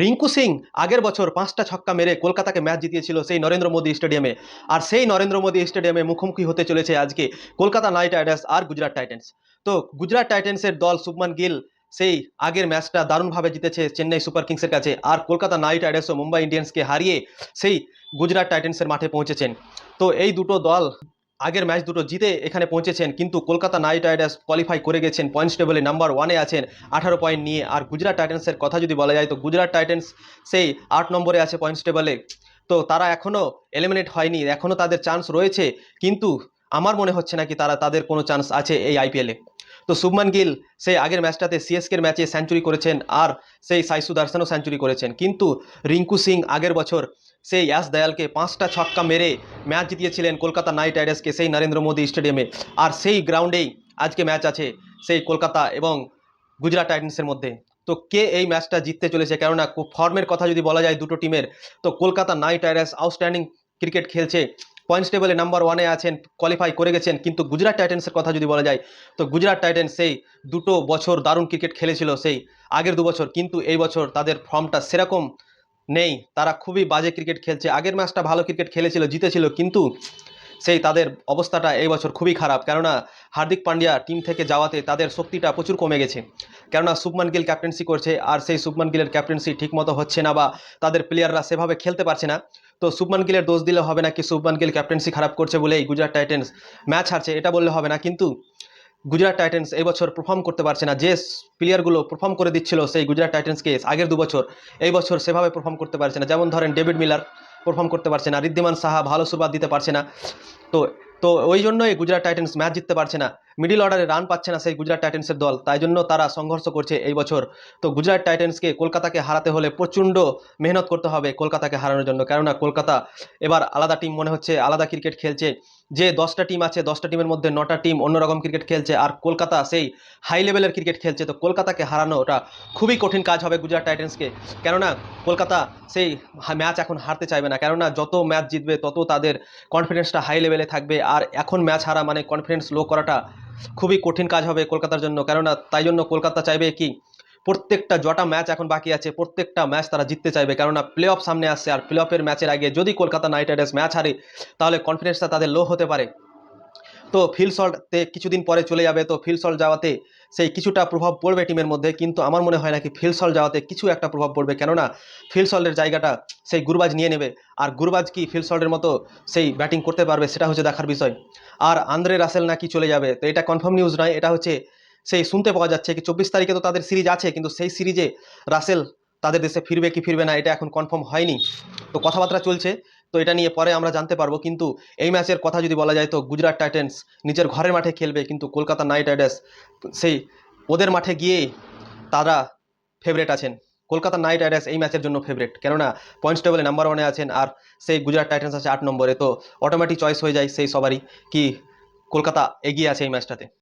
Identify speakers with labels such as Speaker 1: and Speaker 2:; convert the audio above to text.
Speaker 1: রিঙ্কু সিং আগের বছর পাঁচটা ছক্কা মেরে কলকাতাকে ম্যাচ জিতিয়েছিল সেই নরেন্দ্র মোদী স্টেডিয়ামে। আর সেই নরেন্দ্র মোদী স্টেডিয়ামে মুখোমুখি হতে চলেছে আজকে কলকাতা নাইট রাইডার্স আর গুজরাট টাইটেন্স। তো গুজরাট টাইটেন্সের দল শুভমান গিল সেই আগের ম্যাচটা দারুণভাবে জিতেছে চেন্নাই সুপার কিংসের কাছে। আর কলকাতা নাইট রাইডার্স ও মুম্বাই ইন্ডিয়ান্সকে হারিয়ে সেই গুজরাট টাইটেন্সের মাঠে পৌঁছেছেন। তো এই দুটো দল আগের ম্যাচ দুটো জিতে এখানে পৌঁছেছেন, কিন্তু কলকাতা নাইট রাইডার্স কোয়ালিফাই করে গেছেন পয়েন্টস টেবলে নাম্বার ওয়ানে আছেন, আঠারো পয়েন্ট নিয়ে। আর গুজরাট টাইটেন্সের কথা যদি বলা যায়, তো গুজরাট টাইটেন্স সেই আট নম্বরে আছে পয়েন্টস টেবলে তো তারা এখনও এলিমিনেট হয়নি এখনও তাদের চান্স রয়েছে, কিন্তু আমার মনে হচ্ছে নাকি তারা, তাদের কোনো চান্স আছে এই আইপিএলে তো শুভমান গিল সেই আগের ম্যাচটাতে সিএসকের ম্যাচে সেঞ্চুরি করেছেন আর সেই সাই সুদর্শনও সেঞ্চুরি করেছেন। কিন্তু রিঙ্কু সিং আগের বছর সেই ইয়াস দয়ালকে পাঁচটা ছক্কা মেরে ম্যাচ জিতিয়েছিলেন কলকাতা নাইট রাইডার্সকে সেই নরেন্দ্র মোদী স্টেডিয়ামে। আর সেই গ্রাউন্ডেই আজকে ম্যাচ আছে সেই কলকাতা এবং গুজরাট টাইটেন্সের মধ্যে। তো কে এই ম্যাচটা জিততে চলেছে? কেননা ফর্মের কথা যদি বলা যায় দুটো টিমের, তো Kolkata Knight Riders outstanding cricket খেলছে পয়েন্টস টেবলে নাম্বার ওয়ানে আছেন কোয়ালিফাই করে গেছেন, কিন্তু গুজরাট টাইটেন্সের কথা যদি বলা যায়, তো গুজরাট টাইটেন্স সেই দুটো বছর দারুণ ক্রিকেট খেলেছিল সেই আগের দু বছর, কিন্তু এই বছর তাদের ফর্মটা সেরকম নেই। তারা খুবই বাজে ক্রিকেট খেলছে। আগের ম্যাচটা ভালো ক্রিকেট খেলেছিল, জিতেছিল, কিন্তু সেই তাদের অবস্থাটা এই বছর খুবই খারাপ। কেননা হার্দিক পান্ডিয়া টিম থেকে যাওয়াতে তাদের শক্তিটা প্রচুর কমে গেছে। কেননা শুভমান গিল ক্যাপ্টেন্সি করছে, আর সেই শুভমান গিলের ক্যাপ্টেন্সি ঠিকমতো হচ্ছে না বা তাদের প্লেয়াররা সেভাবে খেলতে পারছে না। তো শুভমান গিলের দোষ দিলে হবে না কি? শুভমান গিল ক্যাপ্টেন্সি খারাপ করছে বলে এই গুজরাট টাইটেন্স ম্যাচ হারছে, এটা বললে হবে না। কিন্তু গুজরাট টাইটেন্স এই বছর পারফর্ম করতে পারছে না। যে প্লেয়ারগুলো পারফর্ম করে দিচ্ছিল সেই গুজরাট টাইটেন্সকে আগের দু বছর, এই বছর সেভাবে পারফর্ম করতে পারছে না। যেমন ধরেন ডেভিড মিলার পারফর্ম করতে পারছে না। ঋদ্ধিমান সাহা ভালো সুবাদ দিতে পারছে না। তো তো ওই জন্যই গুজরাট টাইটেন্স ম্যাচ জিততে পারছে না। মিডিল অর্ডারে রান পাচ্ছে না সেই গুজরাট টাইটেন্সের দল, তাই জন্য তারা সংঘর্ষ করছে এই বছর। তো গুজরাট টাইটেন্সকে কলকাতাকে হারাতে হলে প্রচণ্ড মেহনত করতে হবে কলকাতাকে হারানোর জন্য। কেননা কলকাতা এবার আলাদা টিম মনে হচ্ছে, আলাদা ক্রিকেট খেলছে। যে দশটা টিম আছে, দশটা টিমের মধ্যে নটা টিম অন্যরকম ক্রিকেট খেলছে আর কলকাতা সেই হাই লেভেলের ক্রিকেট খেলছে। তো কলকাতাকে হারানো ওটা খুবই কঠিন কাজ হবে গুজরাট টাইটেন্সকে কেননা কলকাতা সেই ম্যাচ এখন হারতে চাইবে না। কেননা যত ম্যাচ জিতবে, তত তাদের কনফিডেন্সটা হাই লেভেলে থাকবে। আর এখন ম্যাচ হারা মানে কনফিডেন্স লো করাটা খুবই কঠিন কাজ হবে কলকাতার জন্য। কেননা তাই জন্য কলকাতা চাইবে কি প্রত্যেকটা জটা ম্যাচ এখন বাকি আছে, প্রত্যেকটা ম্যাচ তারা জিততে চাইবে। কেননা প্লে অফ সামনে আসছে আর প্লে অফের ম্যাচের আগে যদি কলকাতা নাইট রাইডার্স ম্যাচ হারে, তাহলে কনফিডেন্সটা তাদের লো হতে পারে। তো ফিল কিছুদিন পরে চলে যাবে, তো ফিল যাওয়াতে সেই কিছুটা প্রভাব পড়বে টিমের মধ্যে, কিন্তু আমার মনে হয় নাকি ফিল সল্ট যাওয়াতে কিছু একটা প্রভাব পড়বে। কেননা ফিল জায়গাটা সেই গুরবাজ নিয়ে নেবে, আর গুরবাজ কি ফিল মতো সেই ব্যাটিং করতে পারবে, সেটা হচ্ছে দেখার বিষয়। আর আন্দ্রে রাসেল নাকি চলে যাবে, তো এটা কনফার্ম নিউজ নয়, এটা হচ্ছে সেই শুনতে পাওয়া যাচ্ছে কি চব্বিশ তারিখে তো তাদের সিরিজ আছে, কিন্তু সেই সিরিজে রাসেল তাদের দেশে ফিরবে কি ফিরবে না, এটা এখন কনফার্ম হয়নি। তো কথাবার্তা চলছে, তো এটা নিয়ে পরে আমরা জানতে পারব, কিন্তু এই ম্যাচের কথা যদি বলা যায় তো গুজরাট টাইটেন্স নিজের ঘরের মাঠে খেলবে, কিন্তু কলকাতা নাইট রাইডার্স সেই ওদের মাঠে গিয়ে তারা ফেভারেট আছেন। কলকাতা নাইট রাইডার্স এই ম্যাচের জন্য ফেভারেট কেননা পয়েন্টস টেবলে নাম্বার ওয়ানে আছেন আর সেই গুজরাট টাইটেন্স আছে আট নম্বরে, তো অটোমেটিক চয়েস হয়ে যায় সেই সবারই, কি কলকাতা এগিয়ে আছে এই ম্যাচটাতে।